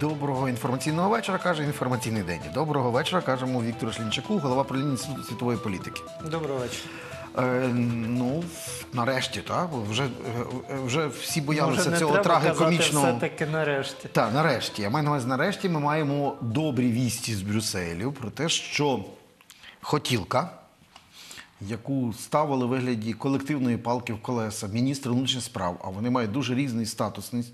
Доброго інформаційного вечора, каже інформаційний день. Доброго вечора, кажемо Віктору Шлінчаку, голова правління Інституту світової політики. Доброго вечора. Е, ну, нарешті, так? Вже, е, вже всі боялися Може, цього трагікомічного. все-таки нарешті. Так, нарешті. Я маю на увазі, нарешті ми маємо добрі вісті з Брюсселю про те, що хотілка, яку ставили в вигляді колективної палки в колеса міністр внутрішніх справ, а вони мають дуже різний статусність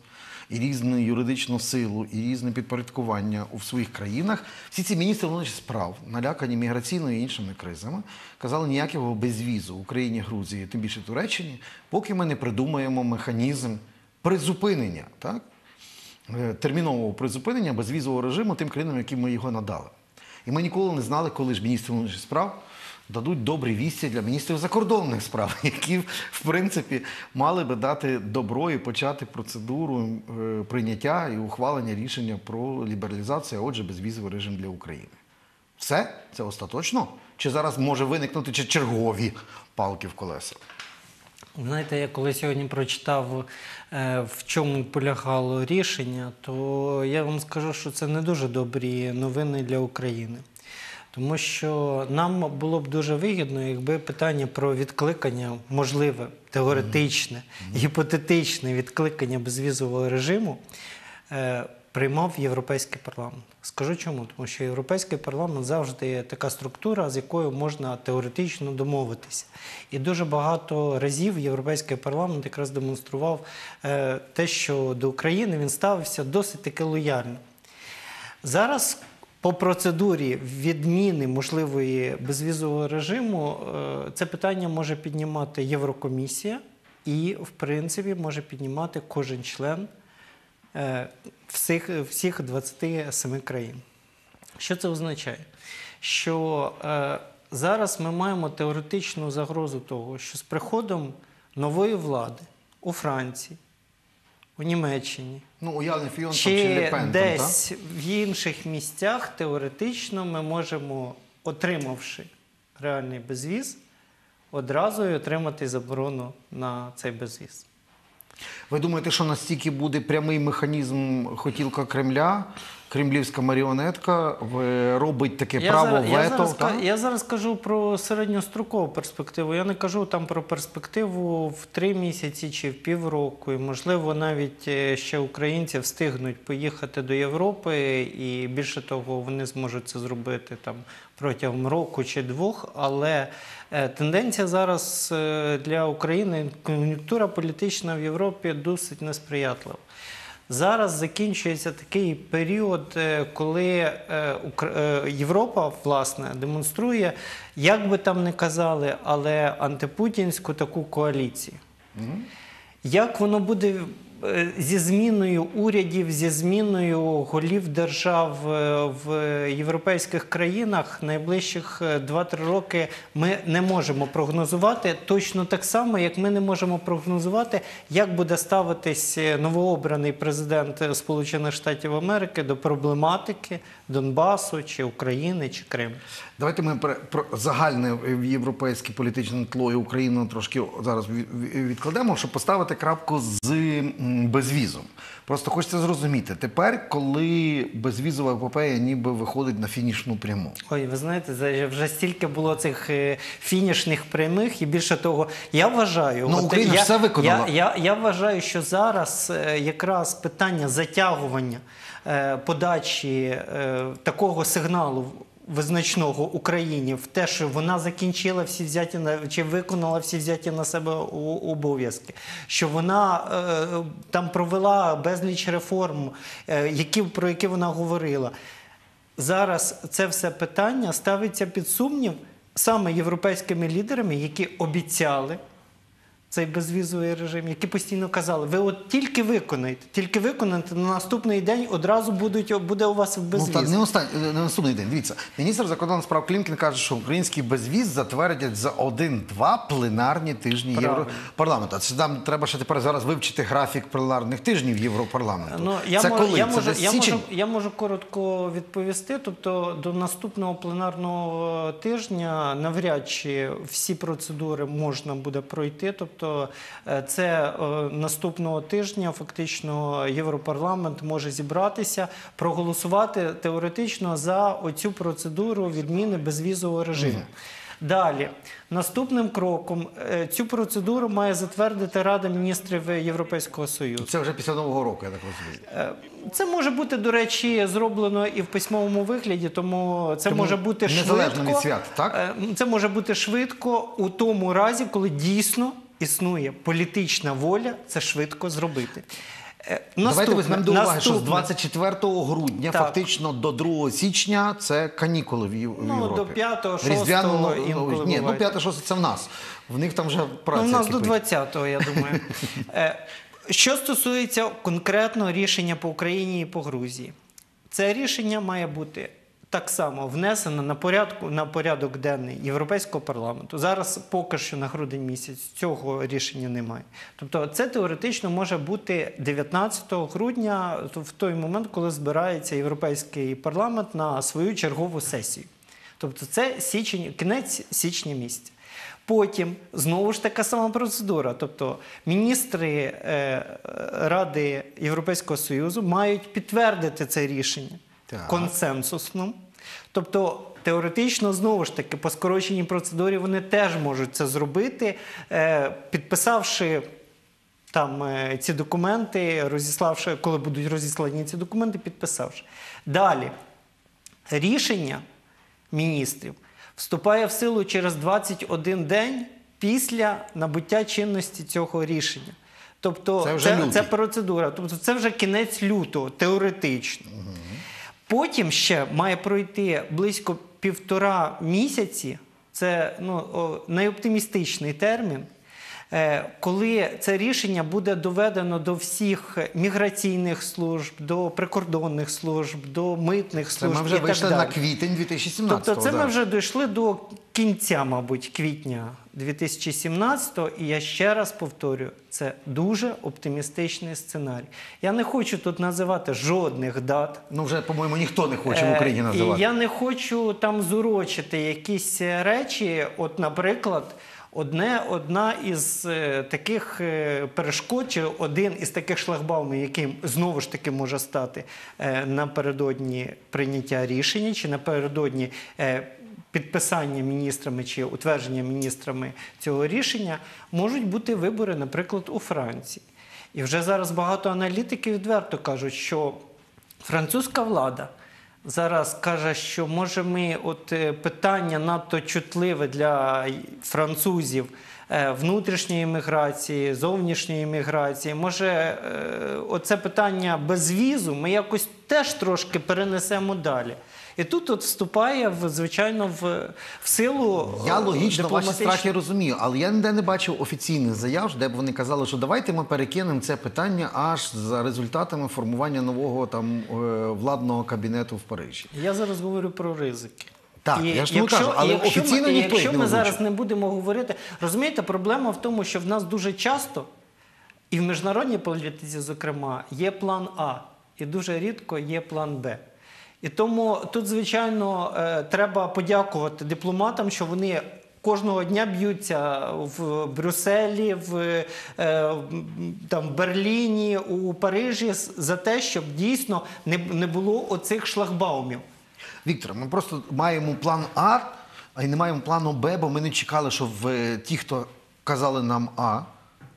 і різну юридичну силу, і різне підпорядкування у своїх країнах. Всі ці міністри внутрішніх справ, налякані міграційною і іншими кризами, казали ніякого безвізу Україні, Грузії, тим більше Туреччині, поки ми не придумаємо механізм призупинення. Так? е, термінового призупинення безвізового режиму тим країнам, яким ми його надали. І ми ніколи не знали, коли ж міністри внутрішніх справ дадуть добрі вісті для міністрів закордонних справ, які, в принципі, мали би дати добро і почати процедуру е, прийняття і ухвалення рішення про лібералізацію, а отже, безвізовий режим для України. Все? Це остаточно? Чи зараз може виникнути чи чергові палки в колеса? Знаєте, я коли сьогодні прочитав, е, в чому полягало рішення, то я вам скажу, що це не дуже добрі новини для України. Тому що нам було б дуже вигідно, якби питання про відкликання, можливе, теоретичне, гіпотетичне відкликання безвізового режиму е, приймав Європейський парламент. Скажу чому? Тому що Європейський парламент завжди є така структура, з якою можна теоретично домовитися. І дуже багато разів Європейський парламент якраз демонстрував е, те, що до України він ставився досить таки лояльно. Зараз по процедурі відміни можливої безвізового режиму е, це питання може піднімати Єврокомісія і, в принципі, може піднімати кожен член е, всіх, всіх 27 країн. Що це означає? Що е, зараз ми маємо теоретичну загрозу того, що з приходом нової влади у Франції, у Німеччині, Ну, уявний Фіон чи, чи Лепен, десь в інших місцях теоретично ми можемо, отримавши реальний безвіз, одразу й отримати заборону на цей безвіз. Ви думаєте, що настільки буде прямий механізм хотілка Кремля, кремлівська маріонетка робить таке право зараз, я, зараз, я зараз кажу про середньострокову перспективу. Я не кажу там про перспективу в три місяці чи в півроку. І, можливо, навіть е, ще українці встигнуть поїхати до Європи, і більше того, вони зможуть це зробити там протягом року чи двох. Але тенденція зараз е, для України, кон'юнктура політична в Європі досить несприятлива. Зараз закінчується такий період, е, коли е, е, Європа власне демонструє, як би там не казали, але антипутінську таку коаліцію. Як воно буде е, зі зміною урядів, зі зміною голів держав е, в європейських країнах найближчих е, 2-3 роки ми не можемо прогнозувати точно так само, як ми не можемо прогнозувати, як буде ставитись е, новообраний президент е, Сполучених Штатів Америки до проблематики Донбасу чи України чи Криму. Давайте ми про, загальне європейське політичне тло і Україну трошки зараз ві- ві- відкладемо, щоб поставити крапку з безвізом. Просто хочеться зрозуміти, тепер, коли безвізова епопея ніби виходить на фінішну пряму. Ой, ви знаєте, за- вже стільки було цих е, фінішних прямих, і більше того, я вважаю, Ну, Україна я, все виконала. Я, я, я вважаю, що зараз е, якраз питання затягування е, подачі такого сигналу. Визначного Україні в те, що вона закінчила всі взяті на чи виконала всі взяті на себе обов'язки, що вона е, там провела безліч реформ, е, які про які вона говорила. Зараз це все питання ставиться під сумнів саме європейськими лідерами, які обіцяли цей безвізовий режим, які постійно казали, ви от тільки виконайте, тільки виконайте, на наступний день одразу будуть, буде у вас Ну, безвіз. так, не, наступний день. Дивіться, міністр закордонних справ Клімкін каже, що український безвіз затвердять за один-два пленарні тижні Правильно. Європарламенту. А Це нам треба ще тепер зараз вивчити графік пленарних тижнів Європарламенту. Ну, я, Це можу, коли? я, Це можу, я, січень? можу, я можу коротко відповісти. Тобто до наступного пленарного тижня навряд чи всі процедури можна буде пройти. Тобто Тобто, е, це е, наступного тижня фактично Європарламент може зібратися, проголосувати теоретично за оцю процедуру відміни безвізового режиму. Далі, наступним кроком е, цю процедуру має затвердити Рада міністрів Європейського Союзу. Це вже після Нового року, я так розумію. Це може бути, до речі, зроблено і в письмовому вигляді, тому це Тому може бути незалежно швидко. від свят, так? Це може бути швидко у тому разі, коли дійсно існує політична воля це швидко зробити. Е, Давайте візьмемо до уваги, що з 24 грудня Так. фактично до 2 січня це канікули в, Єв- в Ну, до 5-го, 6-го Різдвяно, ну, інколи ні, ну бувають. 5 6 це в нас. В них там вже праця Ну, у нас до 20-го, я думаю. Е, Що стосується конкретного рішення по Україні і по Грузії, це рішення має бути так само внесено на порядку на порядок денний Європейського парламенту. Зараз поки що на грудень місяць цього рішення немає. Тобто, це теоретично може бути 19 грудня, в той момент, коли збирається Європейський парламент на свою чергову сесію. Тобто, це січень, кінець січня місяця. Потім знову ж така сама процедура. Тобто міністри е, Ради Європейського Союзу мають підтвердити це рішення Так. консенсусно. Тобто, теоретично, знову ж таки, по скороченій процедурі вони теж можуть це зробити, е, підписавши там е, ці документи, розіславши, коли будуть розіслані ці документи, підписавши. Далі рішення міністрів вступає в силу через 21 день після набуття чинності цього рішення. Тобто Це це, це, процедура, тобто це вже кінець лютого, теоретично. Потім ще має пройти близько півтора місяці. Це ну, найоптимістичний термін. Е, Коли це рішення буде доведено до всіх міграційних служб, до прикордонних служб, до митних Це служб ми вже і так вийшли далі. на квітень 2017 Тобто, це да. ми вже дійшли до кінця, мабуть, квітня 2017-го. І я ще раз повторюю, це дуже оптимістичний сценарій. Я не хочу тут називати жодних дат. Ну вже, по-моєму, ніхто не хоче в Україні Е, називати. І я не хочу там зурочити якісь речі. От, наприклад, одне, одна із е, таких е, перешкод, чи один із таких шлагбаумів, яким знову ж таки може стати е, напередодні прийняття рішення, чи напередодні. Підписання міністрами чи утвердження міністрами цього рішення можуть бути вибори, наприклад, у Франції. І вже зараз багато аналітиків відверто кажуть, що французька влада зараз каже, що може ми от е, питання надто чутливе для французів е, внутрішньої міграції, зовнішньої міграції. Може, е, оце питання безвізу ми якось теж трошки перенесемо далі. І тут от вступає в звичайно в, в силу Я е, логічно ваші страхи розумію, але я ніде не бачив офіційних заяв, де б вони казали, що давайте ми перекинемо це питання аж за результатами формування нового там е, владного кабінету в Парижі. Я зараз говорю про ризики. Так, я ж тому кажу, але якщо офіційно ми, ніхто якщо ми озвучив. зараз не будемо говорити, розумієте, проблема в тому, що в нас дуже часто, і в міжнародній політиці, зокрема, є план А, і дуже рідко є план Б. І тому тут, звичайно, е, треба подякувати дипломатам, що вони. Кожного дня б'ються в Брюсселі, в е, м, там, Берліні, у Парижі за те, щоб дійсно не, було оцих шлагбаумів. Віктор, ми просто маємо план А, а й не маємо плану Б, бо ми не чекали, що е, ті, хто казали нам А,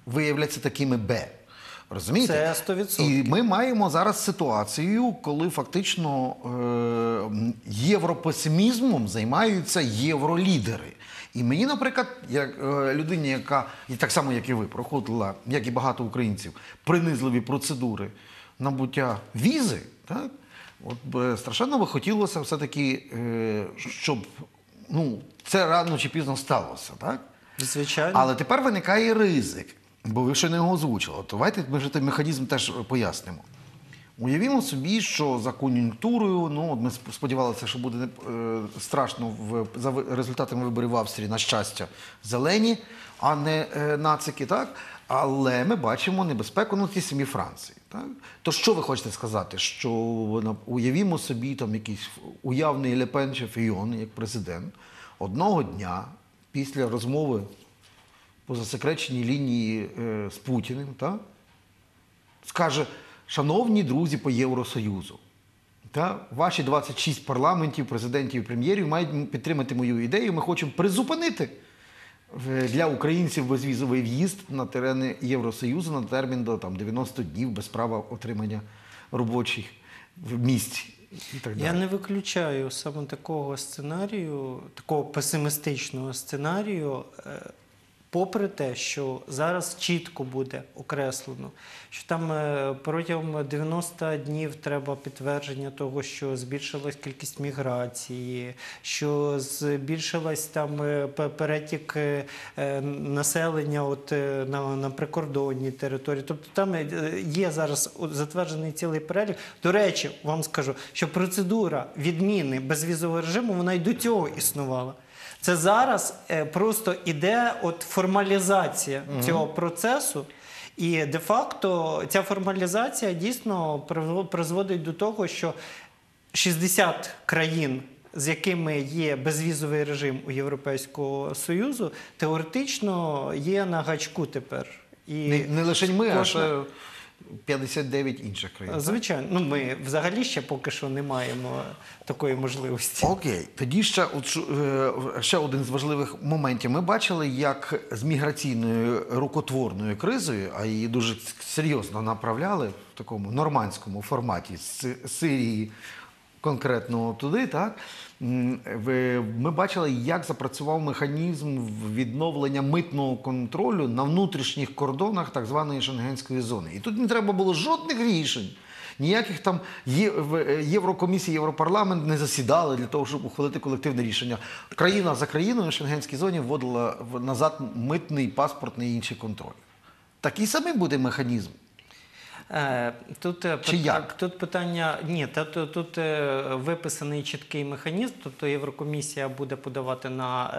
виявляться такими Б. Розумієте? Це 100%. І ми маємо зараз ситуацію, коли фактично е, європесимізмом займаються євролідери. І мені, наприклад, як е, людині, яка і так само, як і ви, проходила, як і багато українців, принизливі процедури набуття візи, так? От би страшенно би хотілося все-таки, е, щоб ну, це рано чи пізно сталося, так? Звичайно. Але тепер виникає ризик, бо ви ще не його озвучили. Давайте ми вже той механізм теж пояснимо. Уявімо собі, що за кон'юнктурою, ну ми сподівалися, що буде е, страшно в, за результатами виборів в Австрії, на щастя, зелені, а не е, нацики, так? Але ми бачимо небезпеку на тій самій Франції. Так? То що ви хочете сказати? Що уявімо собі там якийсь уявний Лепен чи Фіон як президент одного дня після розмови по засекреченій лінії е, з Путіним, та? скаже, шановні друзі по Євросоюзу, та, ваші 26 парламентів, президентів і прем'єрів мають підтримати мою ідею. Ми хочемо призупинити е, для українців безвізовий в'їзд на терени Євросоюзу на термін до там, 90 днів без права отримання робочих місць. І так далі. Я не виключаю саме такого сценарію, такого песимістичного сценарію, е, попри те, що зараз чітко буде окреслено, що там е, протягом 90 днів треба підтвердження того, що збільшилась кількість міграції, що збільшилась там е, перетік е, населення от, на, на прикордонній території. Тобто там є зараз затверджений цілий перелік. До речі, вам скажу, що процедура відміни безвізового режиму вона й до цього існувала. Це зараз е, просто іде от формалізація цього процесу. І де-факто ця формалізація дійсно призводить до того, що 60 країн, з якими є безвізовий режим у Європейського Союзу, теоретично є на гачку тепер. І Не, не лише ми, а ще 59 інших країн. Звичайно, ну ми взагалі ще поки що не маємо такої можливості. Окей, тоді ще, от, е, ще один з важливих моментів. Ми бачили, як з міграційною рукотворною кризою, а її дуже серйозно направляли в такому нормандському форматі з Сирії конкретно туди, так? Ми бачили, як запрацював механізм відновлення митного контролю на внутрішніх кордонах так званої шенгенської зони. І тут не треба було жодних рішень. Ніяких там в- Єврокомісії, Європарламент не засідали для того, щоб ухвалити колективне рішення. Країна за країною в Шенгенській зоні вводила назад митний, паспортний і інший контроль. Такий самий буде механізм. Е, Тут, е, Чи як? тут питання ні, та- тут, тут е, виписаний чіткий механізм. Тобто Єврокомісія буде подавати на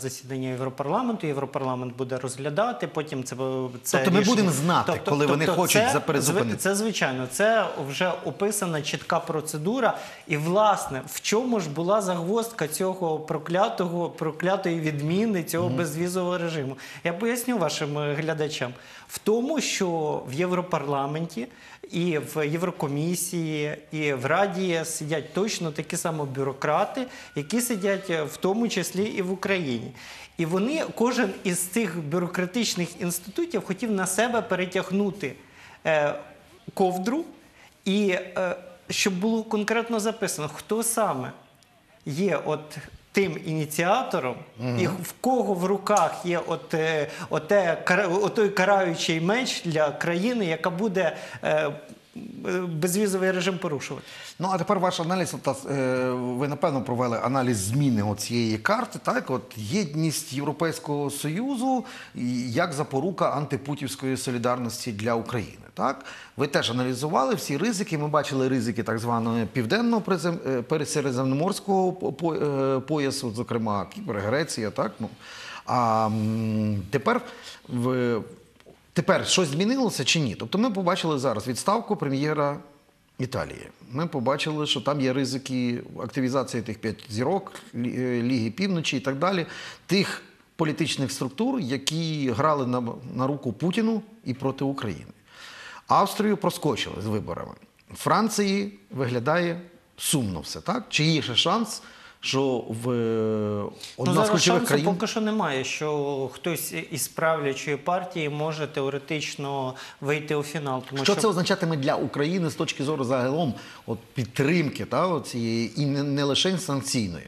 засідання Європарламенту. Європарламент буде розглядати. Потім це, це Тобто ми рішення- будемо знати, коли вони хочуть це, заперезупинити. Це звичайно, це вже описана чітка процедура. І власне в чому ж була загвоздка цього проклятого проклятої відміни цього безвізового режиму? Я поясню вашим глядачам в тому, що в Європарламенті і в Єврокомісії, і в Раді сидять точно такі самі бюрократи, які сидять е, в тому числі і в Україні. І вони, кожен із цих бюрократичних інститутів хотів на себе перетягнути е, ковдру, і е, щоб було конкретно записано, хто саме є от тим ініціатором, і в кого в руках є от, е, оте, отой караючий меч для країни, яка буде е, безвізовий режим порушувати. Ну а тепер ваш аналіз. От, е, ви напевно провели аналіз зміни цієї карти. Так, от єдність Європейського союзу як запорука антипутівської солідарності для України. Так, ви теж аналізували всі ризики. Ми бачили ризики так званого південного е, е, поясу, зокрема Кіпр, Греція. Так ну а тепер в. Тепер щось змінилося чи ні? Тобто ми побачили зараз відставку прем'єра Італії. Ми побачили, що там є ризики активізації тих п'ять зірок, е, Ліги Півночі і так далі, тих політичних структур, які грали на, на руку Путіну і проти України. Австрію проскочили з виборами. Франції виглядає сумно все, так? Чи є ще шанс, що в е, одна ну, з ключових країн. поки що немає, що хтось із правлячої партії може теоретично вийти у фінал. Тому Що це означатиме для України з точки зору загалом от підтримки та, цієї і не, не лише санкційної?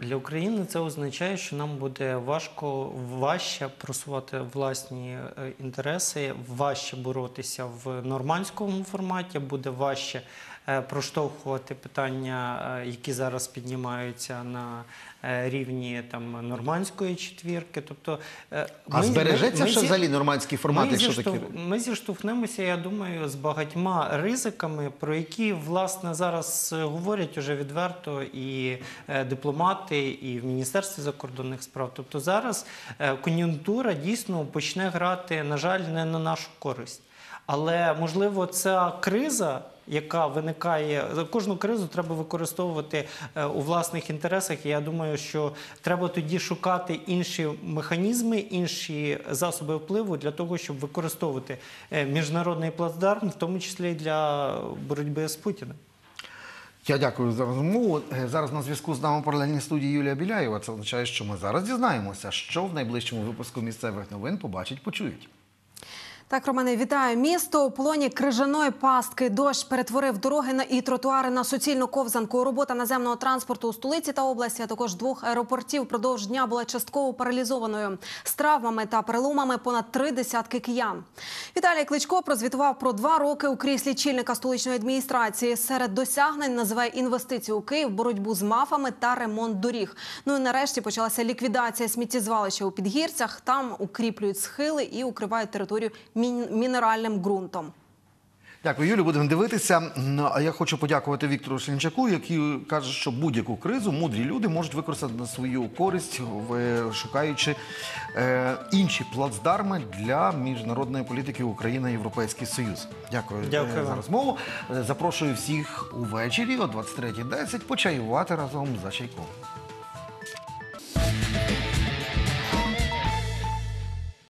Для України це означає, що нам буде важко важче просувати власні е, інтереси, важче боротися в нормандському форматі, буде важче проштовхувати питання, е, які зараз піднімаються на е, рівні там нормандської четвірки. Тобто, е, А збережеться ми- ми взагалі нормандський формат, ми, якщо такі. ми зіштовхнемося, я думаю, з багатьма ризиками, про які власне зараз е, говорять уже відверто і е, дипломати, і в Міністерстві закордонних справ. Тобто зараз е, кон'юнктура дійсно почне грати, на жаль, не на нашу користь. Але можливо, ця криза, яка виникає кожну кризу, треба використовувати е, у власних інтересах. Я думаю, що треба тоді шукати інші механізми, інші засоби впливу для того, щоб використовувати е, міжнародний плацдарм, в тому числі і для боротьби з Путіним. Я дякую за розмову. Е, Зараз на зв'язку з нами паралельній студії Юлія Біляєва. Це означає, що ми зараз дізнаємося, що в найближчому випуску місцевих новин побачать, почують. Так, Романе, вітаю. Місто у полоні крижаної пастки. Дощ перетворив дороги на і тротуари на суцільну ковзанку. Робота наземного транспорту у столиці та області, а також двох аеропортів впродовж дня була частково паралізованою. З травмами та переломами понад три десятки киян. Віталій Кличко прозвітував про два роки у кріслі чільника столичної адміністрації. Серед досягнень називає інвестиції у Київ, боротьбу з мафами та ремонт доріг. Ну і нарешті почалася ліквідація сміттєзвалища у підгірцях. Там укріплюють схили і укривають територію мінеральним ґрунтом. Дякую, Юлі. Будемо дивитися. Ну, А я хочу подякувати Віктору Шлінчаку, який каже, що будь-яку кризу мудрі люди можуть використати на свою користь, шукаючи е, інші плацдарми для міжнародної політики Україна Європейський Союз. Дякую, Дякую е, за розмову. Е, Запрошую всіх увечері о 23.10 почаювати разом за чайком.